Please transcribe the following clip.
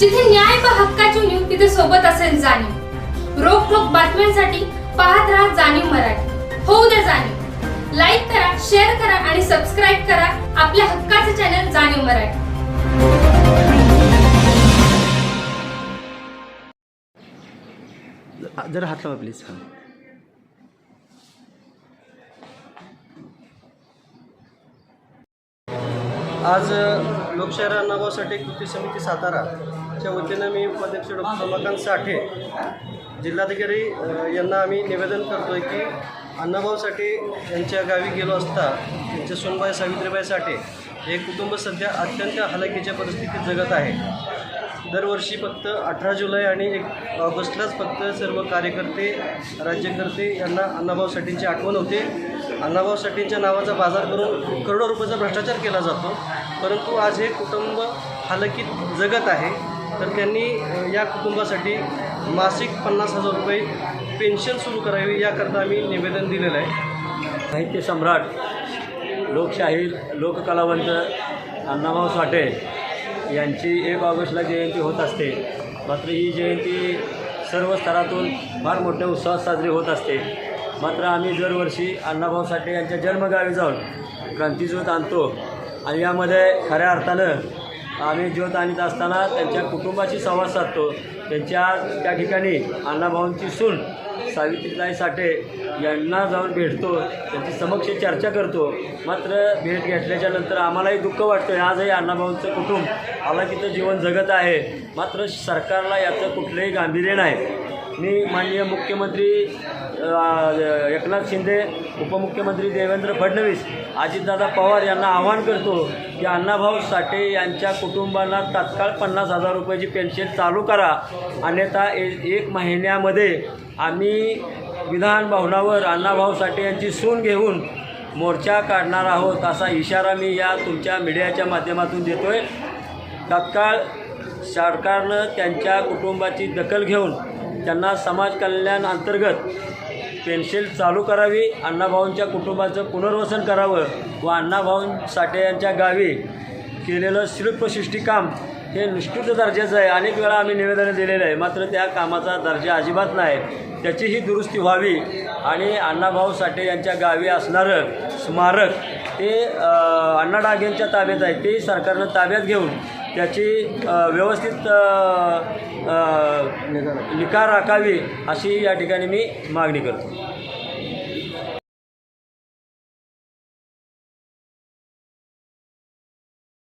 जिथे न्याय पहा हक्काची नीव तिथे सोबत असेल जाणीव. रोखोक बातम्यांसाठी पाहत राहा जाणीव मराठी. होऊ द्या जाणीव. लाईक करा शेअर करा आणि सबस्क्राईब करा आपल्या हक्काचे चॅनल जाणीव मराठी. जरा हात लावा प्लीज हां. आज लोकशाहीर लोकशाही कृती समिती च्या वतीनं मी उपाध्यक्ष डॉक्टर रमाकांत साठे जिल्हाधिकारी यांना आम्ही निवेदन करतो आहे की अण्णाभाऊसाठी यांच्या गावी गेलो असता त्यांच्या सोनबाई सावित्रीबाई साठे हे कुटुंब सध्या अत्यंत हलाखीच्या परिस्थितीत जगत आहे. दरवर्षी फक्त अठरा जुलै आणि एक ऑगस्टलाच फक्त सर्व कार्यकर्ते राज्यकर्ते यांना अण्णाभाऊ साठेंची आठवण होते. अण्णाभाऊ साठेंच्या नावाचा बाजार करून करोडो रुपयाचा भ्रष्टाचार केला जातो परंतु आज हे कुटुंब हालकीत जगत आहे. तर त्यांनी या कुटुंबासाठी मासिक पन्नास हजार रुपये पेन्शन सुरू करावी याकरता आम्ही निवेदन दिलेलं आहे. साहित्य सम्राट लोकशाहीर लोककलावंत अण्णाभाऊ साठे यांची एक ऑगस्टला जयंती होत असते. मात्र ही जयंती सर्व स्तरातून फार मोठ्या उत्साहात साजरी होत असते. मात्र आम्ही दरवर्षी अण्णाभाऊ साठे यांच्या जन्मगावी जाऊन क्रांतीज्योत आणतो. आणि यामध्ये खऱ्या अर्थानं आम्ही ज्योत आणत असताना त्यांच्या कुटुंबाशी संवाद साधतो. त्यांच्या त्या ठिकाणी अण्णाभाऊंची सून सावित्रीताई साठे यांना जाऊन भेटतो. त्यांची समक्ष चर्चा करतो. मात्र भेट घेतल्याच्या नंतर आम्हालाही दुःख वाटतं आजही अण्णाभाऊंचं कुटुंब आला तिथं जीवन जगत आहे. मात्र सरकारला याचं कुठलंही गांभीर्य नाही. मी माननीय मुख्यमंत्री एकनाथ शिंदे उपमुख्यमंत्री देवेंद्र फडणवीस अजितदादा पवार यांना आवाहन करतो की अण्णाभाऊ साठे यांच्या कुटुंबांना तात्काळ पन्नास हजार रुपयाची पेन्शन चालू करा. अन्यथा ए एक महिन्यामध्ये आम्ही विधान भवनावर अण्णाभाऊ साठे यांची सून घेऊन मोर्चा काढणार आहोत असा इशारा मी या तुमच्या मीडियाच्या माध्यमातून देतो आहे तात्काळ सरकारनं त्यांच्या कुटुंबाची दखल घेऊन त्यांना समाज कल्याण अंतर्गत पेन्सिल चालू करावी अण्णाभाऊंच्या कुटुंबाचं पुनर्वसन करावं व अण्णाभाऊ साठे यांच्या गावी केलेलं शिल्पसृष्टी काम हे निष्ठुत दर्जाचं आहे. अनेक वेळा आम्ही निवेदन दिलेलं आहे. मात्र त्या कामाचा दर्जा अजिबात नाही. त्याचीही दुरुस्ती व्हावी आणि अण्णाभाऊ साठे यांच्या गावी असणारं स्मारक ते अण्णा डागेंच्या ताब्यात आहे. ते सरकारनं ताब्यात घेऊन त्याची व्यवस्थित अ, राखावी अशी या ठिकाणी मी मागणी करतो.